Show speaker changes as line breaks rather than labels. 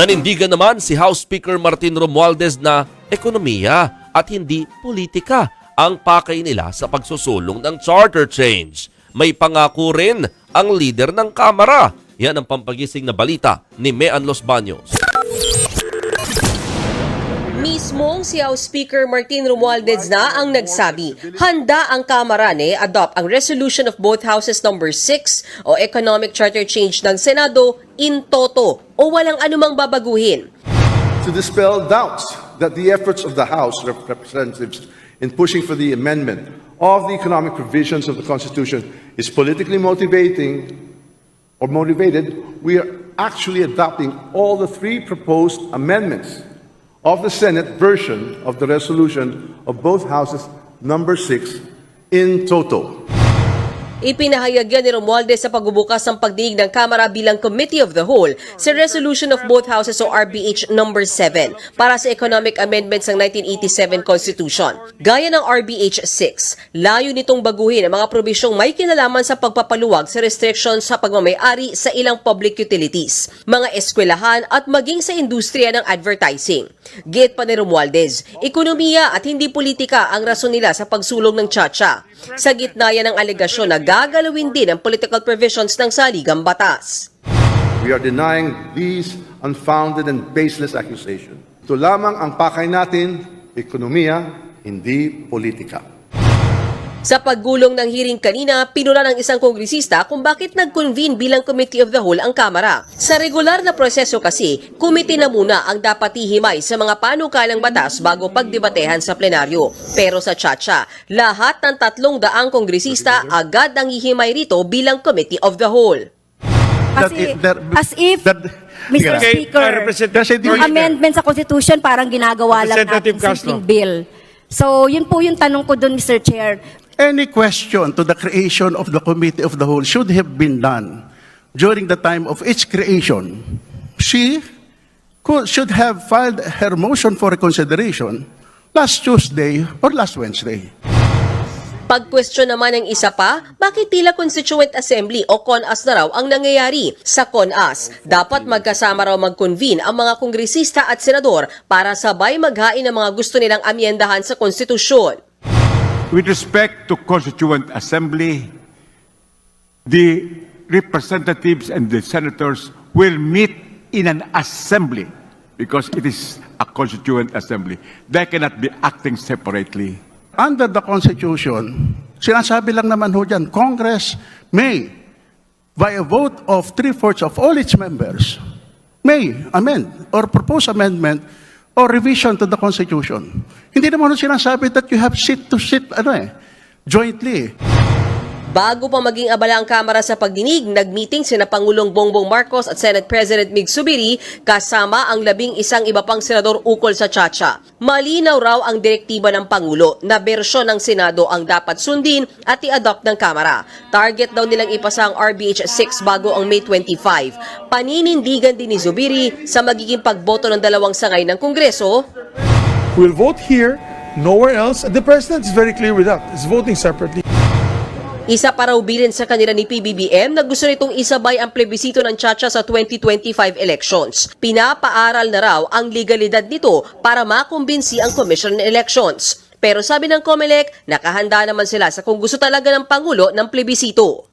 Nanindigan naman si House Speaker Martin Romualdez na ekonomiya at hindi politika ang pakay nila sa pagsusulong ng charter change. May pangako rin ang leader ng Kamara. Yan ang pampagising na balita ni Mean Los Baños.
Mismong si House Speaker Martin Romualdez na ang nagsabi, handa ang Kamara ni adopt ang resolution of both houses number 6 o economic charter change ng Senado in toto o walang anumang babaguhin.
to dispel doubts that the efforts of the House rep- representatives in pushing for the amendment of the economic provisions of the Constitution is politically motivating or motivated, we are actually adopting all the three proposed amendments of the Senate version of the resolution of both houses, number six, in toto.
Ipinahayag yan ni Romualdez sa pagbubukas ng pagdinig ng Kamara bilang Committee of the Whole sa resolution of both houses o RBH number 7 para sa economic amendments ng 1987 Constitution. Gaya ng RBH 6, layo nitong baguhin ang mga probisyong may kinalaman sa pagpapaluwag sa restrictions sa pagmamayari sa ilang public utilities, mga eskwelahan at maging sa industriya ng advertising. Git pa ni Romualdez, ekonomiya at hindi politika ang rason nila sa pagsulong ng Chacha. Sa gitna yan ng alegasyon na gagalawin din ang political provisions ng saligang batas.
We are denying these unfounded and baseless accusations. Ito lamang ang pakay natin, ekonomiya, hindi politika.
Sa paggulong ng hearing kanina, pinuna ng isang kongresista kung bakit nag-convene bilang Committee of the Whole ang Kamara. Sa regular na proseso kasi, committee na muna ang dapat ihimay sa mga panukalang batas bago pagdebatehan sa plenaryo. Pero sa Chacha, lahat ng tatlong daang kongresista agad ang ihimay rito bilang Committee of the Whole.
Kasi, as if,
that-
Mr.
Okay,
Speaker,
uh,
yung amendment sa Constitution parang ginagawa lang natin simpleng bill. So, yun po yung tanong ko dun, Mr. Chair.
Any question to the creation of the committee of the whole should have been done during the time of its creation. She could, should have filed her motion for reconsideration last Tuesday or last Wednesday.
Pag-question naman ng isa pa, bakit tila Constituent Assembly o CONAS na raw ang nangyayari? Sa CONAS, dapat magkasama raw mag-convene ang mga kongresista at senador para sabay maghain ng mga gusto nilang amyendahan sa konstitusyon.
With respect to Constituent Assembly, the representatives and the senators will meet in an assembly because it is a Constituent Assembly. They cannot be acting separately.
Under the Constitution, sinasabi lang naman ho dyan, Congress may, by a vote of three-fourths of all its members, may amend or propose amendment or revision to the Constitution. Hindi naman sinasabi that you have sit to sit ano eh, jointly.
Bago pa maging abala ang Kamara sa pagdinig, nagmeeting sina Pangulong Bongbong Marcos at Senate President Mig Subiri kasama ang labing isang iba pang senador ukol sa Chacha. Malinaw raw ang direktiba ng Pangulo na bersyon ng Senado ang dapat sundin at i-adopt ng Kamara. Target daw nilang ipasa ang RBH 6 bago ang May 25. Paninindigan din ni Zubiri sa magiging pagboto ng dalawang sangay ng Kongreso
We'll vote here, nowhere else. The president is very clear with that. He's voting separately.
Isa pa raw bilin sa kanila ni PBBM na gusto nitong isabay ang plebisito ng Chacha sa 2025 elections. Pinapaaral na raw ang legalidad nito para makumbinsi ang Commission on Elections. Pero sabi ng COMELEC, nakahanda naman sila sa kung gusto talaga ng Pangulo ng plebisito.